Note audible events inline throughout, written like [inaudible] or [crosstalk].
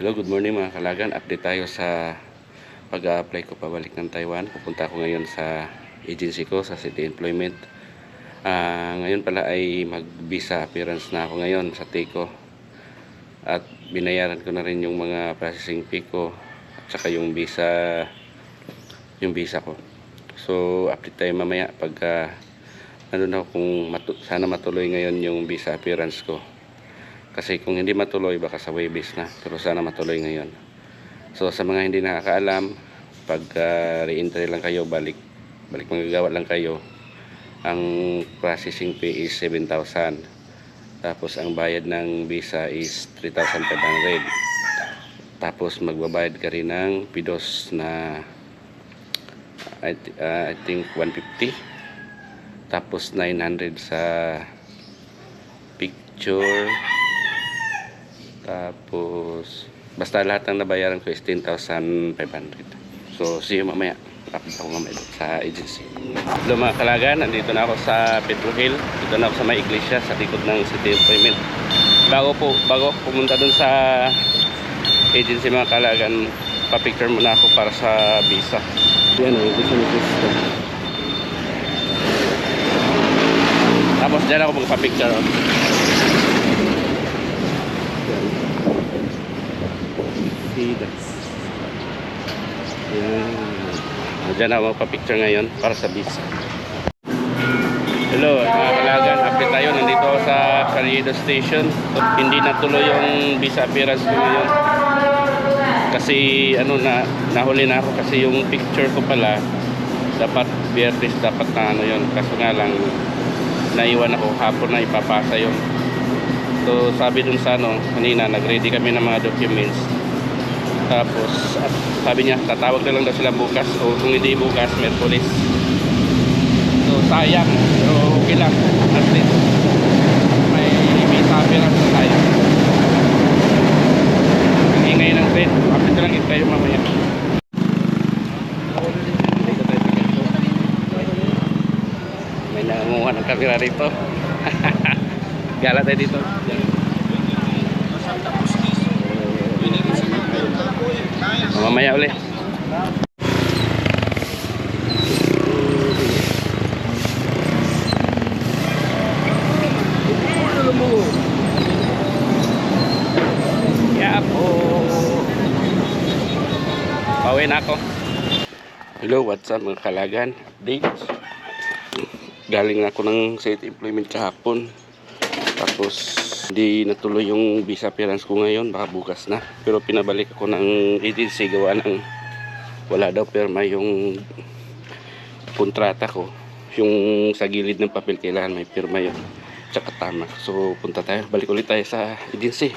Hello, good morning mga kalagan. Update tayo sa pag-apply ko pabalik ng Taiwan. Pupunta ako ngayon sa agency ko sa City Employment. Ah, ngayon pala ay mag-visa appearance na ako ngayon sa TICO. At binayaran ko na rin yung mga processing fee ko at saka yung visa yung visa ko. So, update tayo mamaya pagka ano na kung matu- sana matuloy ngayon yung visa appearance ko. Kasi kung hindi matuloy, baka sa waybase na. Pero sana matuloy ngayon. So sa mga hindi nakakaalam, pag uh, re-entry lang kayo, balik, balik magagawa lang kayo, ang processing fee is 7,000. Tapos ang bayad ng visa is 3,500. Tapos magbabayad ka rin ng pidos na I, uh, I think 150. Tapos 900 sa picture. Tapos, basta lahat ng nabayaran ko is 10,500. So, see you mamaya. Kapit ako mamaya doon sa agency. Hello mga kalagan, nandito na ako sa Pedro Hill. Dito na ako sa may iglesia, sa likod ng City Employment. Bago po, bago ako pumunta doon sa agency mga kalagan, pa-picture muna ako para sa visa. Yan ang iglesia ni. Tapos dyan ako magpa-picture. Oh. See, that's... Yan. Diyan ako magpa-picture ngayon para sa visa. Hello, mga kalagan. Update tayo. Nandito ako sa Carriedo Station. Hindi natuloy yung visa appearance ko ngayon. Kasi ano na, nahuli na ako kasi yung picture ko pala dapat Biyernes dapat na ano yun. Kaso nga lang naiwan ako hapon na ipapasa yun. So sabi dun sa ano, kanina nag-ready kami ng mga documents. Tapos at sabi niya tatawag na lang daw sila bukas o kung hindi bukas Merkulis. So sayang pero okay lang at least may visa appearance na tayo. Ang ingay ng train, kapit lang mamaya. Dito tayo sa ganito. May nangunguha ng kamera rito. [laughs] Gala tayo dito. Mamaya ulit. Yeah po. Pauwi na ako. Hello, what's up mga kalagan? Update. Galing ako ng state employment kahapon. Tapos hindi natuloy yung visa appearance ko ngayon, baka bukas na. Pero pinabalik ako ng agency gawa ng wala daw perma yung kontrata ko. Yung sa gilid ng papel kailangan may pirma yun. Tsaka tama. So punta tayo, balik ulit tayo sa agency.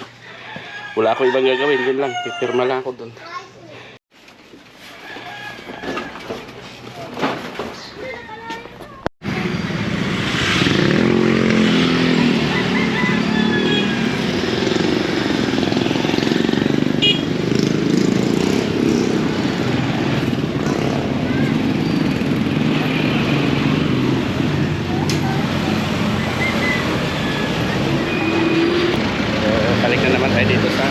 Wala ako ibang gagawin, yun lang. Pipirma lang ako doon. So, balik na naman tayo dito sa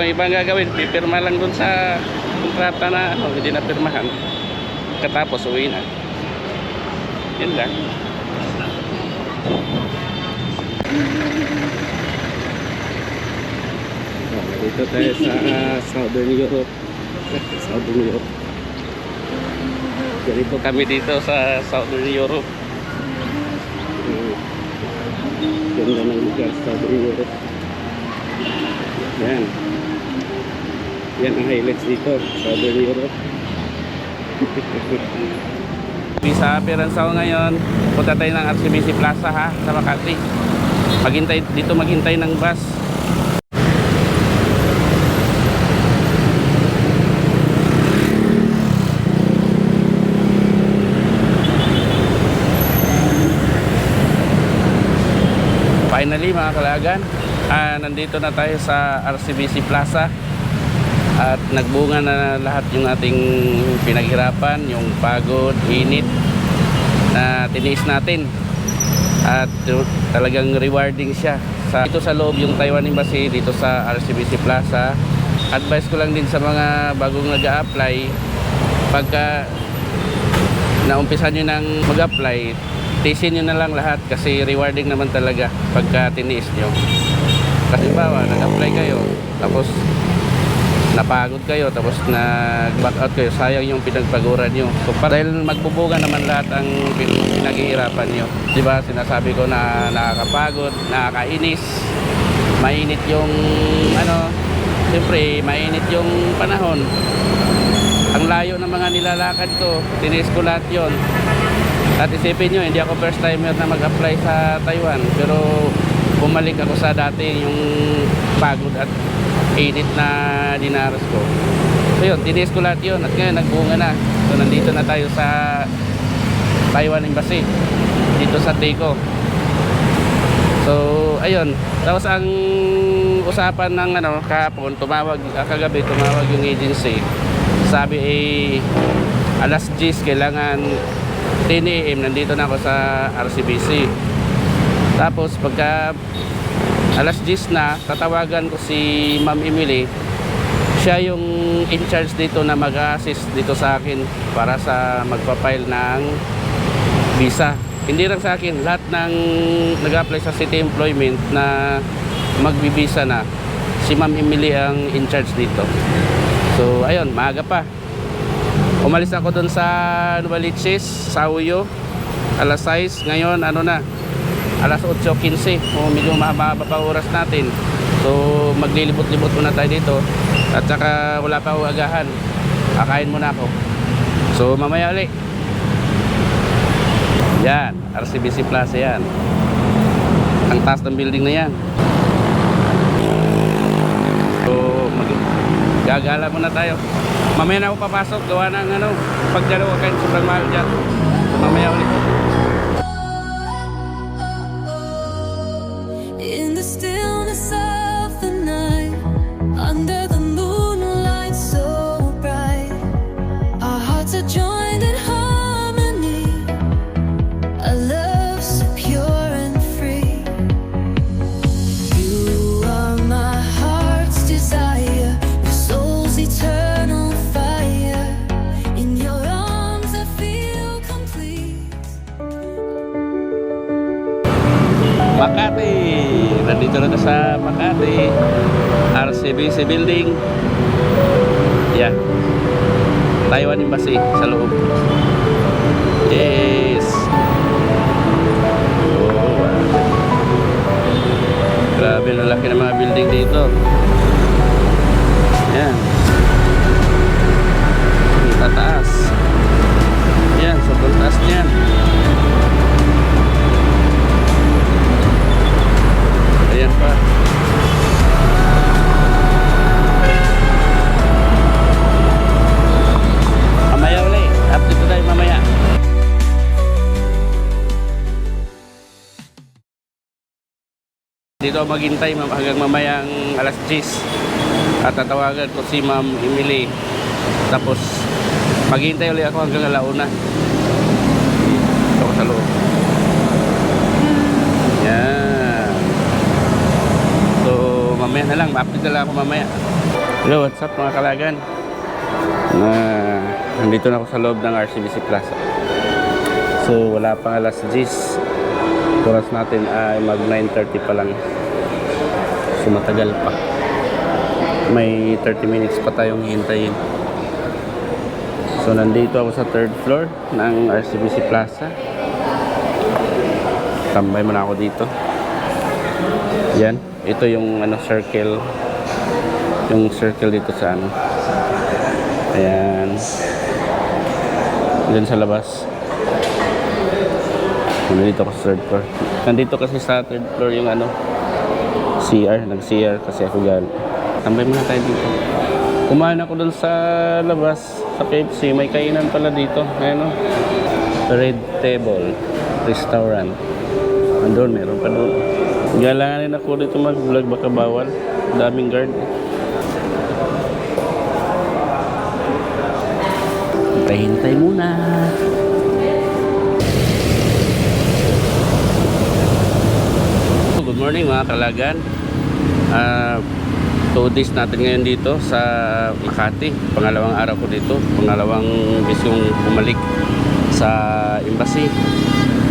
akong ibang gagawin pipirma lang dun sa kontrata na ano, hindi na pirmahan katapos uwi na yun lang dito tayo sa Southern Europe [laughs] Southern Europe Ganito kami dito sa Southern Europe. Hmm. Ganda ng lugar sa Southern Europe. Yan. Yan ang highlights dito, Southern Europe. Visa appearance ako ngayon. Punta tayo ng RCBC Plaza ha, sa Makati. Maghintay, dito maghintay ng bus. Finally mga kalagan, ah, nandito na tayo sa RCBC Plaza. At nagbunga na lahat yung ating pinaghirapan, yung pagod, init na tiniis natin. At talagang rewarding siya. Sa dito sa loob yung Taiwan Embassy dito sa RCBC Plaza. Advice ko lang din sa mga bagong nag apply pagka naumpisan nyo nang mag-apply tisin nyo na lang lahat kasi rewarding naman talaga pagka tiniis nyo kasi bawa nag-apply kayo tapos napagod kayo tapos nag-back out kayo sayang yung pinagpaguran nyo. So para dahil magbubuga naman lahat ang pin- pinaghihirapan nyo. Di ba? Sinasabi ko na nakakapagod nakakainis mainit yung ano siyempre mainit yung panahon. Ang layo ng mga nilalakad ko tinis ko lahat yon at isipin nyo hindi ako first timer na mag-apply sa Taiwan pero bumalik ako sa dati yung pagod at init na dinaras ko. So yun tinis ko lahat yun. At ngayon nagbunga na. So nandito na tayo sa Taiwan Embassy. Dito sa Teco so ayun. Tapos ang usapan ng ano kahapon tumawag ah, kagabi tumawag yung agency. Sabi eh alas 10 kailangan 10 a.m. nandito na ako sa RCBC tapos pagka alas 10 na tatawagan ko si Ma'am Emily. Siya yung in charge dito na mag-assist dito sa akin para sa magpa-file ng visa. Hindi lang sa akin lahat ng nag-apply sa city employment na magbibisa na si Ma'am Emily ang in charge dito. So ayun maaga pa. Umalis ako doon sa Novaliches sa Uyo alas 6 ngayon ano na alas 8.15 o medyo mahaba pa oras natin. So maglilibot-libot muna tayo dito. At saka wala pa agahan. Kakain muna ako. So mamaya ulit. Yan. RCBC Plaza yan. Ang taas ng building na yan. So mag gagala muna tayo. Mamaya na ako papasok. Gawa ng ano pag dalawa kayo sobrang mahal dyan. So mamaya ulit Dito maghintay ma'am, hanggang mamayang alas 10. At tatawagan ko si Ma'am Emily. Tapos maghintay ulit ako hanggang alauna. Ito ako sa loob. Yan. So, mamaya na lang. Ma-update na lang ako mamaya. Hello, what's up mga kalagan? Na, nandito na ako sa loob ng RCBC Plaza. So, wala pang alas 10. Oras natin ay mag 9.30 pa lang. Matagal pa. May 30 minutes pa tayong hihintayin. So, nandito ako sa third floor ng RCBC Plaza. Tambay muna ako dito. Yan. Ito yung ano circle. Yung circle dito sa ano. Ayan. Diyan sa labas. Nandito ako sa third floor. Nandito kasi sa third floor yung ano CR. Nag-CR kasi ako gal. Tambay muna tayo dito. Kumain ako dun sa labas sa Pepsi. May kainan pala dito. Ayan o. Red Table Restaurant. Andun, meron pa doon. Galanganin ako dito mag-vlog, baka bawal. Daming guard. Hintay-hintay muna. Morning mga kalagan. Ah, two days natin ngayon dito sa Makati. Pangalawang araw ko dito. Pangalawang bis kong bumalik sa embassy.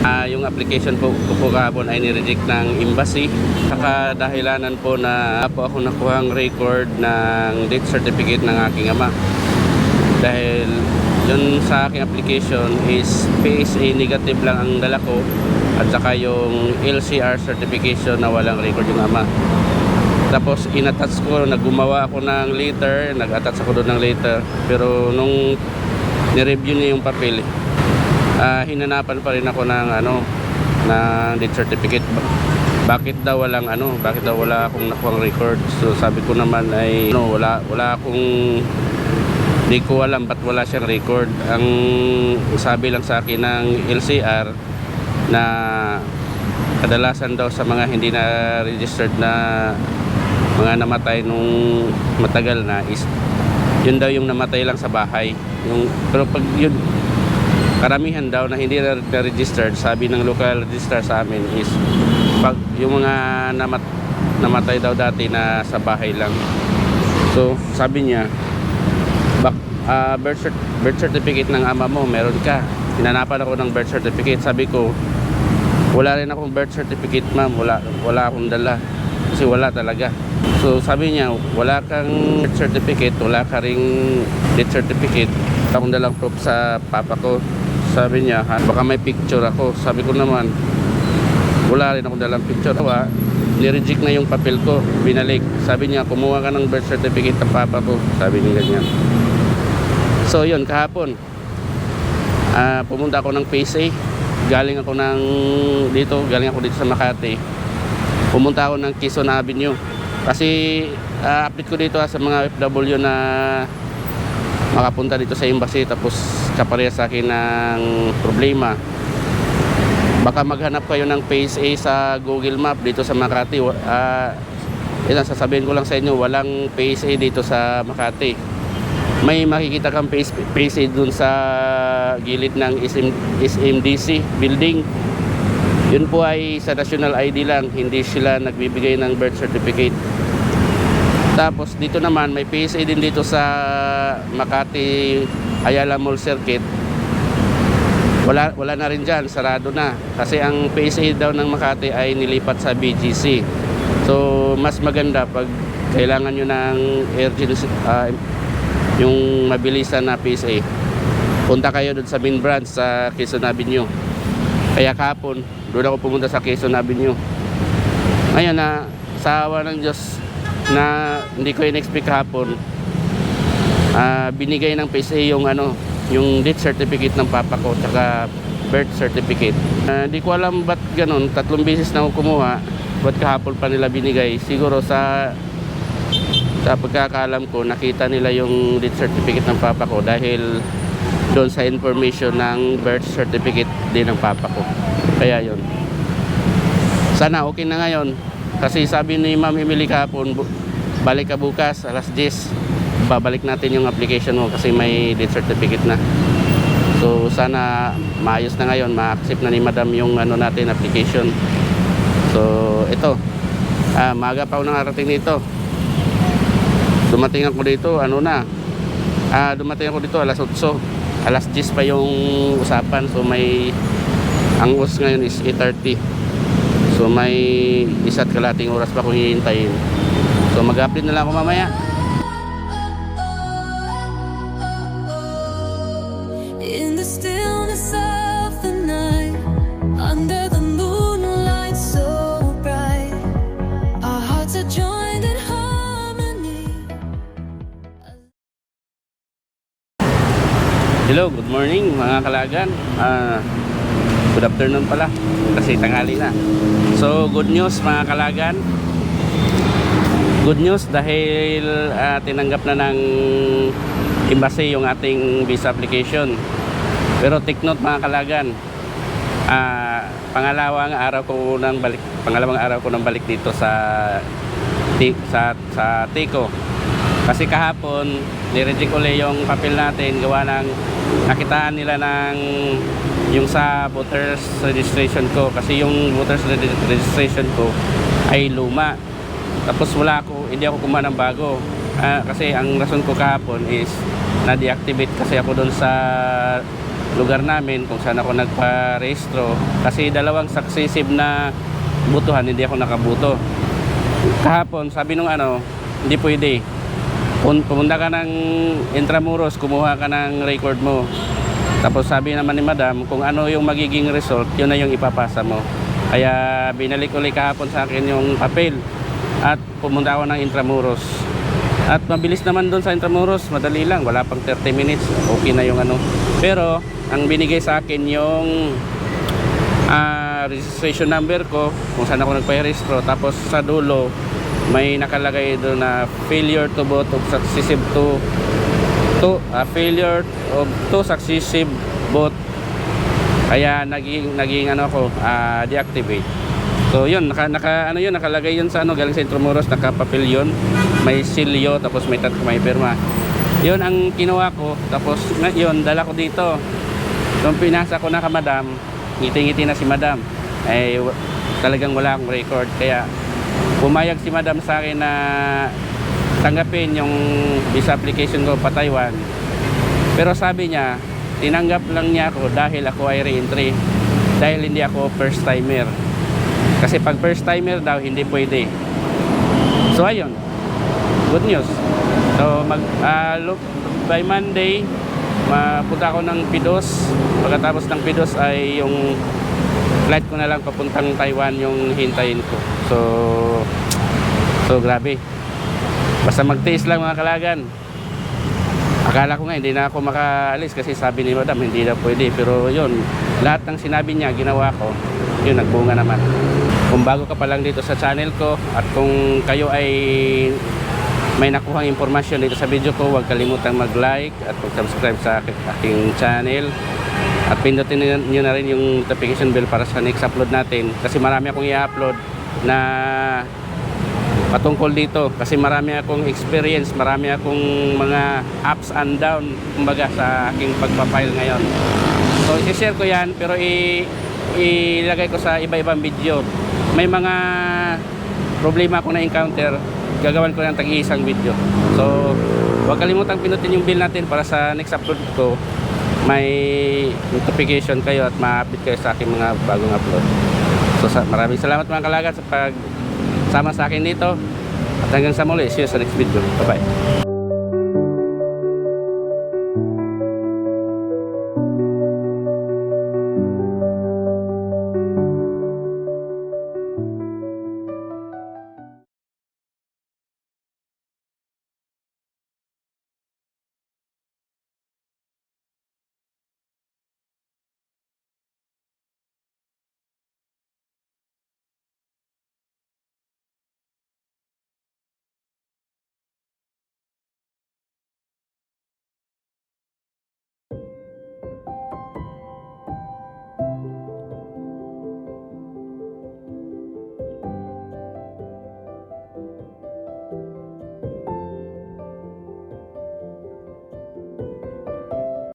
Ah, yung application po, ko po kahapon ay nireject ng embassy. Saka dahilanan po na po ako nakuhang record ng death certificate ng aking ama. Dahil yun sa aking application is PSA negative lang ang dala ko at saka yung LCR certification na walang record yung ama. Tapos inattach ko, naggumawa ako ng letter, nag-attach ako doon ng letter. Pero nung ni-review niya yung papel, ah, hinanapan pa rin ako ng ano, ng death certificate. Ba- Bakit daw walang ano, bakit daw wala akong nakuhang record? So sabi ko naman ay no, wala wala akong Di ko alam ba't wala siyang record. Ang sabi lang sa akin ng LCR na kadalasan daw sa mga hindi na registered na mga namatay nung matagal na is yun daw yung namatay lang sa bahay. Yung, pero pag yun, karamihan daw na hindi na na registered, sabi ng local register sa amin is pag yung mga namat, namatay daw dati na sa bahay lang. So, sabi niya, bak ah, birth, cert- birth certificate ng ama mo, meron ka. Hinanapan ako ng birth certificate. Sabi ko, wala rin akong birth certificate ma'am. Wala, wala akong dala. Kasi wala talaga. So sabi niya, wala kang birth certificate, wala ka ring death certificate. Akong dalang proof sa papa ko. Sabi niya, "Ha, baka may picture ako. Sabi ko naman, wala rin akong dalang picture. Tawa, nireject na yung papel ko, binalik. Sabi niya, kumuha ka ng birth certificate ng papa ko. Sabi niya ganyan. So yun, kahapon, ah pumunta ako ng PSA. Galing ako ng dito, galing ako dito sa Makati. Pumunta ako ng Quezon Avenue. Kasi ah, update ko dito ah, sa mga FW na makapunta dito sa embassy tapos kapareha sa akin ng problema baka maghanap kayo ng PSA sa Google Map dito sa Makati. Ah, yun ang sasabihin ko lang sa inyo, walang PSA dito sa Makati. May makikita kang PS- PSA dun sa gilid ng SM, SMDC building. Yun po ay sa national ID lang, hindi sila nagbibigay ng birth certificate. Tapos dito naman may PSA din dito sa Makati Ayala Mall Circuit wala wala na rin diyan, sarado na. Kasi ang PSA daw ng Makati ay nilipat sa BGC. So, mas maganda pag kailangan nyo ng urgency, ah, yung mabilisan na PSA. Punta kayo doon sa main branch sa Quezon Avenue. Kaya kahapon, doon ako pumunta sa Quezon Avenue. Ngayon na, sa awa ng Diyos na hindi ko in-expect kahapon, ah, binigay ng PSA yung ano, yung death certificate ng papa ko tsaka birth certificate. Ah, Hindi ko alam ba't ganun, tatlong beses na ako kumuha, ba't kahapon pa nila binigay. Siguro sa sa pagkakaalam ko, nakita nila yung death certificate ng papa ko dahil doon sa information ng birth certificate din ng papa ko. Kaya yon. Sana okay na ngayon. Kasi sabi ni Ma'am Emily kahapon, balik ka bukas, alas 10 babalik natin yung application mo kasi may death certificate na. So sana maayos na ngayon, ma-accept na ni Madam yung ano natin application. So ito, ah, maaga pa ako nakarating dito. Dumating ako dito, ano na, ah, dumating ako dito alas 8. Alas 10 pa yung usapan. So may, ang us ngayon is 8.30. So may isa't kalating oras pa akong hihintayin. So mag-update na lang ako mamaya. Hello, good morning mga kalagan. Ah, good afternoon pala kasi tanghali na. So, good news mga kalagan. Good news dahil ah, tinanggap na ng embassy yung ating visa application. Pero take note mga kalagan. Ah, pangalawang araw ko nang balik, pangalawang araw ko nang balik dito sa sa sa Tico. Kasi kahapon, nireject ulit yung papel natin gawa ng nakitaan nila ng yung sa voters registration ko kasi yung voters reg- registration ko ay luma. Tapos wala ako, hindi ako kumuha ng bago. Ah, kasi ang rason ko kahapon is na-deactivate kasi ako doon sa lugar namin kung saan ako nagpa-rehistro. Kasi dalawang successive na butuhan, hindi ako nakabuto. Kahapon, sabi nung ano, hindi pwede. Pumunta ka ng Intramuros, kumuha ka ng record mo. Tapos sabi naman ni madam, kung ano yung magiging result, yun na yung ipapasa mo. Kaya binalik ulit kahapon sa akin yung papel at pumunta ako ng Intramuros. At mabilis naman doon sa Intramuros, madali lang, wala pang 30 minutes, okay na yung ano. Pero ang binigay sa akin yung ah, registration number ko, kung saan ako nagpa-registro, tapos sa dulo may nakalagay doon na failure to vote of successive to to ah, failure of to successive vote kaya naging naging ano ako ah, deactivate. So yun naka, naka ano yun nakalagay yun sa ano galing sa Intramuros nakapapel yun. May silyo tapos may tat may pirma. Yun ang kinuha ko tapos yun dala ko dito. Nung pinasa ko na ka madam ngiti-ngiti na si madam. Ay wa- talagang wala akong record kaya pumayag si madam sa akin na tanggapin yung visa application ko pa Taiwan. Pero sabi niya tinanggap lang niya ako dahil ako ay re-entry. Dahil hindi ako first timer. Kasi pag first timer daw hindi pwede. So ayun. Good news. So mag ah, look by Monday mapunta ako ng Pidos pagkatapos ng Pidos ay yung flight ko na lang papuntang Taiwan yung hintayin ko so so grabe. Basta magtiis lang mga kalagan. Akala ko nga hindi na ako makaalis kasi sabi ni madam hindi na pwede. Pero yun lahat ng sinabi niya ginawa ko yun nagbunga naman. Kung bago ka pa lang dito sa channel ko at kung kayo ay may nakuhang impormasyon dito sa video ko huwag kalimutang mag like at mag subscribe sa aking channel. At pindutin nyo na rin yung notification bell para sa next upload natin. Kasi marami akong i-upload na patungkol dito kasi marami akong experience, marami akong mga ups and down kumbaga sa aking pagpapile ngayon. So i-share ko yan pero i ilagay ko sa iba-ibang video. May mga problema akong na-encounter, gagawan ko ng tag-iisang video. So huwag kalimutang pinutin yung bell natin para sa next upload ko may notification kayo at ma-update kayo sa aking mga bagong upload. So sa, maraming salamat mga kalagat sa pag sama sa akin dito. At hanggang sa muli, see you sa next video. Bye-bye.